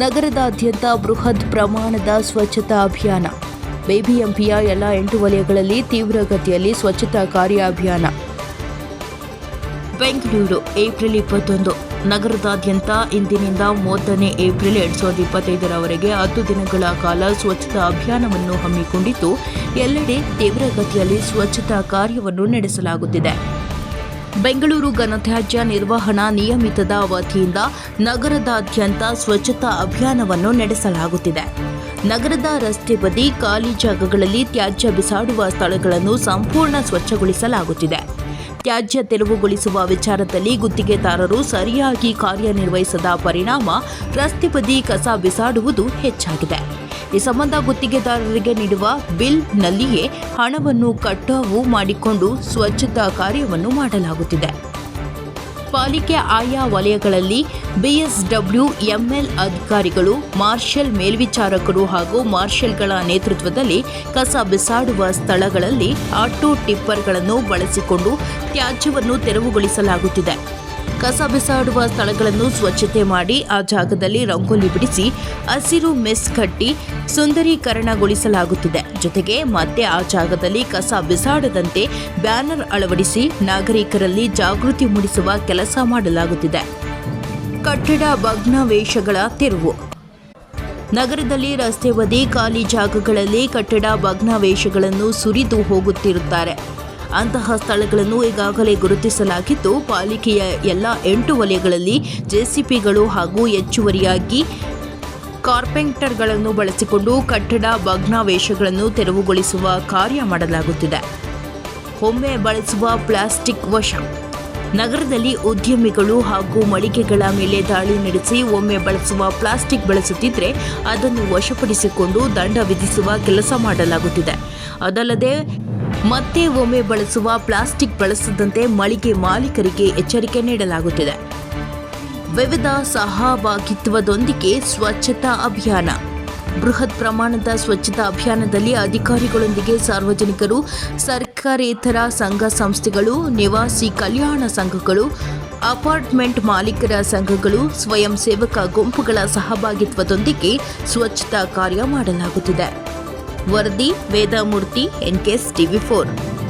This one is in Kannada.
ನಗರದಾದ್ಯಂತ ಬೃಹತ್ ಪ್ರಮಾಣದ ಸ್ವಚ್ಛತಾ ಅಭಿಯಾನ. ಬಿಬಿಎಂಪಿಯ ಎಲ್ಲ ಎಂಟು ವಲಯಗಳಲ್ಲಿ ತೀವ್ರಗತಿಯಲ್ಲಿ ಸ್ವಚ್ಛತಾ ಕಾರ್ಯ ಅಭಿಯಾನ ಬೆಂಗಳೂರು, ಏಪ್ರಿಲ್ ಇಪ್ಪತ್ತೊಂದು. ನಗರದಾದ್ಯಂತ ಇಂದಿನಿಂದ ಮೂವತ್ತನೇ ಏಪ್ರಿಲ್ ಎರಡ್ ಸಾವಿರದ ಇಪ್ಪತ್ತೈದರವರೆಗೆ ಹತ್ತು ದಿನಗಳ ಕಾಲ ಸ್ವಚ್ಛತಾ ಅಭಿಯಾನವನ್ನು ಹಮ್ಮಿಕೊಂಡಿದ್ದು, ಎಲ್ಲೆಡೆ ತೀವ್ರಗತಿಯಲ್ಲಿ ಸ್ವಚ್ಛತಾ ಕಾರ್ಯವನ್ನು ನಡೆಸಲಾಗುತ್ತಿದೆ. ಬೆಂಗಳೂರು ಘನತ್ಯಾಜ್ಯ ನಿರ್ವಹಣಾ ನಿಯಮಿತದ ವತಿಯಿಂದ ನಗರದಾದ್ಯಂತ ಸ್ವಚ್ಛತಾ ಅಭಿಯಾನವನ್ನು ನಡೆಸಲಾಗುತ್ತಿದೆ. ನಗರದ ರಸ್ತೆ ಬದಿ ಖಾಲಿ ಜಾಗಗಳಲ್ಲಿ ತ್ಯಾಜ್ಯ ಬಿಸಾಡುವ ಸ್ಥಳಗಳನ್ನು ಸಂಪೂರ್ಣ ಸ್ವಚ್ಛಗೊಳಿಸಲಾಗುತ್ತಿದೆ. ತ್ಯಾಜ್ಯ ತೆರವುಗೊಳಿಸುವ ವಿಚಾರದಲ್ಲಿ ಗುತ್ತಿಗೆದಾರರು ಸರಿಯಾಗಿ ಕಾರ್ಯನಿರ್ವಹಿಸದ ಪರಿಣಾಮ ರಸ್ತೆ ಬದಿ ಕಸ ಬಿಸಾಡುವುದು ಹೆಚ್ಚಾಗಿದೆ. ಈ ಸಂಬಂಧ ಗುತ್ತಿಗೆದಾರರಿಗೆ ನೀಡುವ ಬಿಲ್ನಲ್ಲಿಯೇ ಹಣವನ್ನು ಕಟಾವು ಮಾಡಿಕೊಂಡು ಸ್ವಚ್ಛತಾ ಕಾರ್ಯವನ್ನು ಮಾಡಲಾಗುತ್ತಿದೆ. ಪಾಲಿಕೆ ಆಯಾ ವಲಯಗಳಲ್ಲಿ ಬಿಎಸ್ಡಬ್ಲ್ಯೂ ಎಂಎಲ್ ಅಧಿಕಾರಿಗಳು, ಮಾರ್ಷಲ್ ಮೇಲ್ವಿಚಾರಕರು ಹಾಗೂ ಮಾರ್ಷಲ್ಗಳ ನೇತೃತ್ವದಲ್ಲಿ ಕಸ ಬಿಸಾಡುವ ಸ್ಥಳಗಳಲ್ಲಿ ಆಟೋ ಟಿಪ್ಪರ್ಗಳನ್ನು ಬಳಸಿಕೊಂಡು ತ್ಯಾಜ್ಯವನ್ನು ತೆರವುಗೊಳಿಸಲಾಗುತ್ತಿದೆ. ಕಸ ಬಿಸಾಡುವ ಸ್ಥಳಗಳನ್ನು ಸ್ವಚ್ಛತೆ ಮಾಡಿ ಆ ಜಾಗದಲ್ಲಿ ರಂಗೋಲಿ ಬಿಡಿಸಿ ಹಸಿರು ಮೆಸ್ ಕಟ್ಟಿ ಸುಂದರೀಕರಣಗೊಳಿಸಲಾಗುತ್ತಿದೆ. ಜೊತೆಗೆ ಮತ್ತೆ ಆ ಜಾಗದಲ್ಲಿ ಕಸ ಬಿಸಾಡದಂತೆ ಬ್ಯಾನರ್ ಅಳವಡಿಸಿ ನಾಗರಿಕರಲ್ಲಿ ಜಾಗೃತಿ ಮೂಡಿಸುವ ಕೆಲಸ ಮಾಡಲಾಗುತ್ತಿದೆ. ಕಟ್ಟಡ ಭಗ್ನಾವೇಶಗಳ ತಿರುವು. ನಗರದಲ್ಲಿ ರಸ್ತೆ ಬದಿ ಖಾಲಿ ಜಾಗಗಳಲ್ಲಿ ಕಟ್ಟಡ ಭಗ್ನಾವೇಶಗಳನ್ನು ಸುರಿದು ಹೋಗುತ್ತಿರುತ್ತಾರೆ. ಅಂತಹ ಸ್ಥಳಗಳನ್ನು ಈಗಾಗಲೇ ಗುರುತಿಸಲಾಗಿದ್ದು, ಪಾಲಿಕೆಯ ಎಲ್ಲ ಎಂಟು ವಲಯಗಳಲ್ಲಿ ಜೆಸಿಪಿಗಳು ಹಾಗೂ ಹೆಚ್ಚುವರಿಯಾಗಿ ಕಾರ್ಪೆಂಟರ್ಗಳನ್ನು ಬಳಸಿಕೊಂಡು ಕಟ್ಟಡ, ಭಗ್ನಾವೇಶಗಳನ್ನು ತೆರವುಗೊಳಿಸುವ ಕಾರ್ಯ ಮಾಡಲಾಗುತ್ತಿದೆ. ಒಮ್ಮೆ ಬಳಸುವ ಪ್ಲಾಸ್ಟಿಕ್ ವಶ. ನಗರದಲ್ಲಿ ಉದ್ಯಮಿಗಳು ಹಾಗೂ ಮಳಿಗೆಗಳ ಮೇಲೆ ದಾಳಿ ನಡೆಸಿ ಒಮ್ಮೆ ಬಳಸುವ ಪ್ಲಾಸ್ಟಿಕ್ ಬಳಸುತ್ತಿದ್ದರೆ ಅದನ್ನು ವಶಪಡಿಸಿಕೊಂಡು ದಂಡ ವಿಧಿಸುವ ಕೆಲಸ ಮಾಡಲಾಗುತ್ತಿದೆ. ಅದಲ್ಲದೆ ಮತ್ತೆ ಒಮ್ಮೆ ಬಳಸುವ ಪ್ಲಾಸ್ಟಿಕ್ ಬಳಸದಂತೆ ಮಳಿಗೆ ಮಾಲೀಕರಿಗೆ ಎಚ್ಚರಿಕೆ ನೀಡಲಾಗುತ್ತಿದೆ. ವಿವಿಧ ಸಹಭಾಗಿತ್ವದೊಂದಿಗೆ ಸ್ವಚ್ಛತಾ ಅಭಿಯಾನ. ಬೃಹತ್ ಪ್ರಮಾಣದ ಸ್ವಚ್ಛತಾ ಅಭಿಯಾನದಲ್ಲಿ ಅಧಿಕಾರಿಗಳೊಂದಿಗೆ ಸಾರ್ವಜನಿಕರು, ಸರ್ಕಾರೇತರ ಸಂಘ ಸಂಸ್ಥೆಗಳು, ನಿವಾಸಿ ಕಲ್ಯಾಣ ಸಂಘಗಳು, ಅಪಾರ್ಟ್ಮೆಂಟ್ ಮಾಲೀಕರ ಸಂಘಗಳು, ಸ್ವಯಂ ಸೇವಕ ಗುಂಪುಗಳ ಸಹಭಾಗಿತ್ವದೊಂದಿಗೆ ಸ್ವಚ್ಛತಾ ಕಾರ್ಯ ಮಾಡಲಾಗುತ್ತಿದೆ. वर्दी वेदमूर्ती N case T V four.